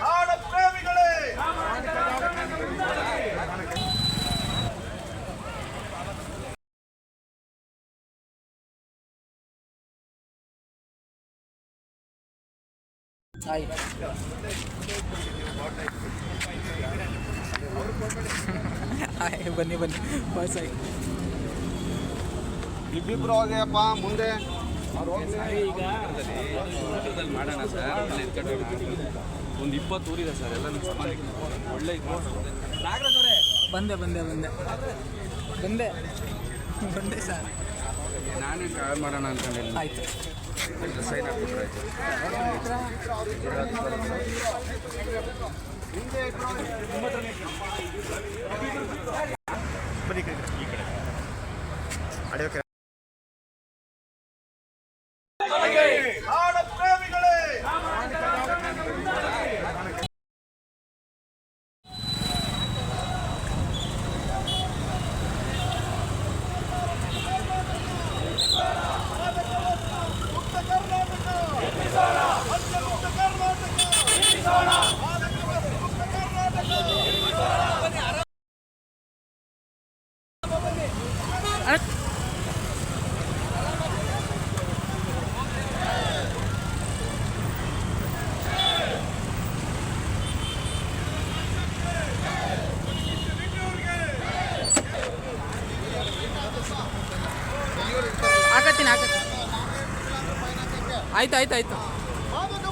ನಾಡ ಪ್ರೇಮಿಗಳೇ ಆಯ್, ಬನ್ನಿ ಬನ್ನಿ ಬಸ್ ಆಯ್ತು ಇಬ್ಬಿಬ್ರು ಹೋಗ್ಯಪ್ಪ ಮುಂದೆ ಊಟದಲ್ಲಿ ಮಾಡೋಣ ಸರ್ ಅಲ್ಲಿ ಇಟ್ಕೊಂಡು ಒಂದು ಇಪ್ಪತ್ತು ಊರಿದೆ ಸರ್ ಎಲ್ಲ ನಮ್ಮ ಒಳ್ಳೆ ಅವರೇ. ಬಂದೆ ಬಂದೆ ಬಂದೆ. ಬಂದೆ. ಬಂದೆ ಸರ್. ನಾನೇ ಕಾಲ್ ಮಾಡೋಣ ಅನ್ಕೊಂಡಿಲ್ಲ ಆಯ್ತು. ಸೈನ್ ಹಾಕ್ಬಿಟ್ರೆ ಕಡೆ ನಾಡ ಹಾಕತ್ತೀನಿ ಹಾಕತ್ತೀನಿ ಆಯ್ತು ಆಯ್ತು ಆಯ್ತು. ಮಾದಕ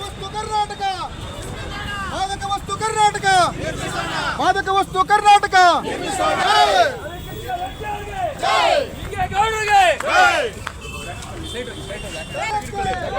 ವಸ್ತು ಕರ್ನಾಟಕ. ಮಾದಕ ವಸ್ತು ಕರ್ನಾಟಕ. ಮಾದಕ ವಸ್ತು ಕರ್ನಾಟಕ ಕರ್ನಾಟಕ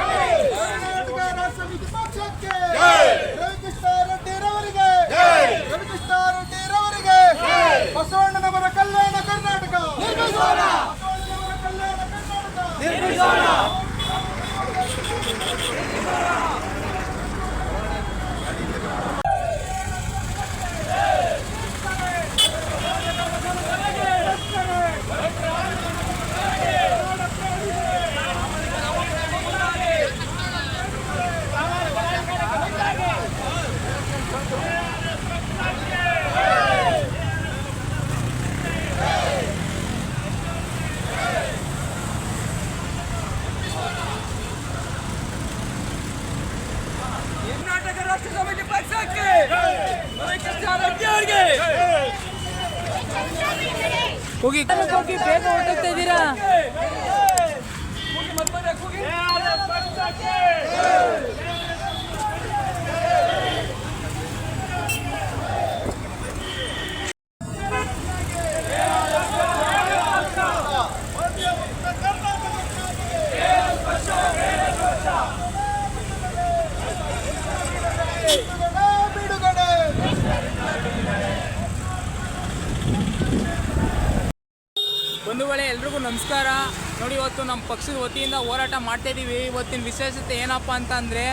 ಹೋಗಿ ಹೋಗಿ ಬೇಗ ಹೊರಟೋಗ್ತಾ ಇದ್ದೀರಾ? ನಮಸ್ಕಾರ. ನೋಡಿ, ಇವತ್ತು ನಮ್ಮ ಪಕ್ಷದ ವತಿಯಿಂದ ಹೋರಾಟ ಮಾಡ್ತಾ ಇದ್ದೀವಿ ಇವತ್ತಿನ ವಿಶೇಷತೆ ಏನಪ್ಪ ಅಂತ ಅಂದರೆ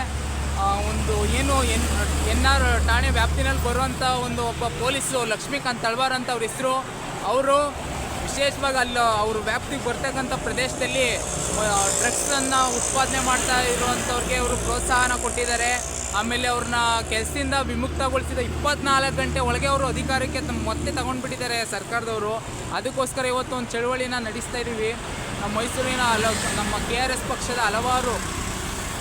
ಒಂದು ಏನು ಎನ್ ಎನ್ ಆರ್ ಠಾಣೆ ವ್ಯಾಪ್ತಿನಲ್ಲಿ ಬರುವಂಥ ಒಂದು ಒಬ್ಬ ಪೊಲೀಸು ಲಕ್ಷ್ಮೀಕಾಂತ್ ತಳ್ವಾರ್ ಅಂತ ಅವ್ರ ಹೆಸರು. ಅವರು ವಿಶೇಷವಾಗಿ ಅಲ್ಲಿ ಅವರು ವ್ಯಾಪ್ತಿಗೆ ಬರ್ತಕ್ಕಂಥ ಪ್ರದೇಶದಲ್ಲಿ ಡ್ರಗ್ಸನ್ನು ಉತ್ಪಾದನೆ ಮಾಡ್ತಾ ಇರುವಂಥವ್ರಿಗೆ ಅವರು ಪ್ರೋತ್ಸಾಹನ ಕೊಟ್ಟಿದ್ದಾರೆ. ಆಮೇಲೆ ಅವ್ರನ್ನ ಕೆಲಸದಿಂದ ವಿಮುಕ್ತಗೊಳಿಸಿದ ಇಪ್ಪತ್ನಾಲ್ಕು ಗಂಟೆ ಒಳಗೆ ಅವರು ಅಧಿಕಾರಕ್ಕೆ ಮತ್ತೆ ತಗೊಂಡ್ಬಿಟ್ಟಿದ್ದಾರೆ ಸರ್ಕಾರದವರು. ಅದಕ್ಕೋಸ್ಕರ ಇವತ್ತು ಒಂದು ಚಳುವಳಿನ ನಡೆಸ್ತಾ ಇದ್ದೀವಿ ನಮ್ಮ ಮೈಸೂರಿನ ಹಲ, ನಮ್ಮ ಕೆ ಆರ್ ಎಸ್ ಪಕ್ಷದ ಹಲವಾರು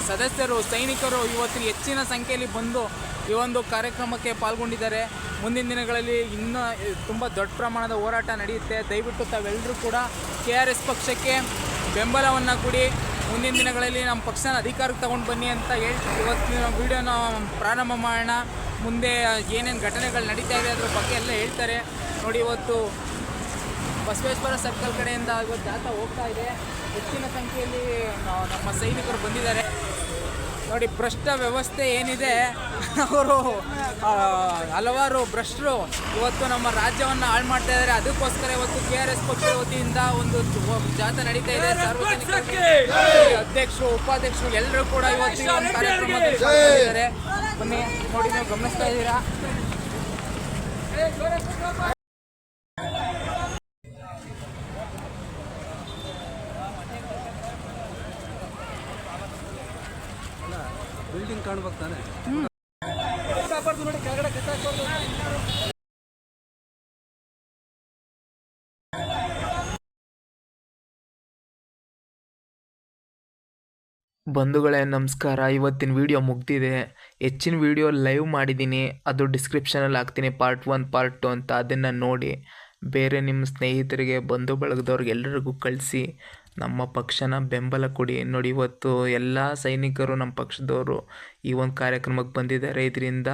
ಸದಸ್ಯರು, ಸೈನಿಕರು ಇವತ್ತು ಹೆಚ್ಚಿನ ಸಂಖ್ಯೆಯಲ್ಲಿ ಬಂದು ಈ ಒಂದು ಕಾರ್ಯಕ್ರಮಕ್ಕೆ ಪಾಲ್ಗೊಂಡಿದ್ದಾರೆ. ಮುಂದಿನ ದಿನಗಳಲ್ಲಿ ಇನ್ನೂ ತುಂಬ ದೊಡ್ಡ ಪ್ರಮಾಣದ ಹೋರಾಟ ನಡೆಯುತ್ತೆ. ದಯವಿಟ್ಟು ತಾವೆಲ್ಲರೂ ಕೂಡ ಕೆ ಆರ್ ಎಸ್ ಪಕ್ಷಕ್ಕೆ ಬೆಂಬಲವನ್ನು ಕೊಡಿ. ಮುಂದಿನ ದಿನಗಳಲ್ಲಿ ನಮ್ಮ ಪಕ್ಷನ ಅಧಿಕಾರಕ್ಕೆ ತಗೊಂಡು ಬನ್ನಿ ಅಂತ ಹೇಳಿ ಇವತ್ತಿನ ವಿಡಿಯೋನ ಪ್ರಾರಂಭ ಮಾಡೋಣ. ಮುಂದೆ ಏನೇನು ಘಟನೆಗಳು ನಡೀತಾ ಇದೆ ಅದ್ರ ಬಗ್ಗೆ ಎಲ್ಲ ಹೇಳ್ತಾರೆ. ನೋಡಿ, ಇವತ್ತು ಬಸವೇಶ್ವರ ಸರ್ಕಲ್ ಕಡೆಯಿಂದ ಇವತ್ತು ಜಾಥಾ ಹೋಗ್ತಾ ಇದೆ. ಹೆಚ್ಚಿನ ಸಂಖ್ಯೆಯಲ್ಲಿ ನಮ್ಮ ಸೈನಿಕರು ಬಂದಿದ್ದಾರೆ. ನೋಡಿ ಭ್ರಷ್ಟ ವ್ಯವಸ್ಥೆ ಏನಿದೆ ಅವರು ಹಲವಾರು ಭ್ರಷ್ಟರು ಇವತ್ತು ನಮ್ಮ ರಾಜ್ಯವನ್ನು ಹಾಳು ಮಾಡ್ತಾ ಇದ್ದಾರೆ. ಅದಕ್ಕೋಸ್ಕರ ಇವತ್ತು ಕೆ ಆರ್ ಎಸ್ ಪಕ್ಷದ ವತಿಯಿಂದ ಒಂದು ಜಾತ್ರೆ ನಡೀತಾ ಇದೆ. ಸಾರ್ವಜನಿಕರಿಗೆ ಅಧ್ಯಕ್ಷರು ಉಪಾಧ್ಯಕ್ಷರು ಎಲ್ಲರೂ ಕೂಡ ಇವತ್ತು ಒಂದು ಪಾಲ್ಗೊಂಡಿದ್ದಾರೆ. ಬನ್ನಿ ನೋಡಿ ನೀವು ಗಮನಿಸ್ತಾ ಇದ್ದೀರಾ? ಕಾಣ್ಬೇಕು ತಾನೆ ಬಂಧುಗಳೇ ನಮಸ್ಕಾರ. ಇವತ್ತಿನ ವಿಡಿಯೋ ಮುಗ್ದಿದೆ. ಹೆಚ್ಚಿನ ವಿಡಿಯೋ ಲೈವ್ ಮಾಡಿದ್ದೀನಿ ಅದು ಡಿಸ್ಕ್ರಿಪ್ಷನಲ್ಲಿ ಹಾಕ್ತೀನಿ. ಪಾರ್ಟ್ ಒನ್ ಪಾರ್ಟ್ ಟು ಅಂತ. ಅದನ್ನು ನೋಡಿ. ಬೇರೆ ನಿಮ್ಮ ಸ್ನೇಹಿತರಿಗೆ ಬಂಧು ಬಳಗದವ್ರಿಗೆ ಎಲ್ಲರಿಗೂ ಕಳಿಸಿ. ನಮ್ಮ ಪಕ್ಷನ ಬೆಂಬಲ ಕೊಡಿ. ನೋಡಿ, ಇವತ್ತು ಎಲ್ಲ ಸೈನಿಕರು ನಮ್ಮ ಪಕ್ಷದವರು ಈ ಒಂದು ಕಾರ್ಯಕ್ರಮಕ್ಕೆ ಬಂದಿದ್ದಾರೆ. ಇದರಿಂದ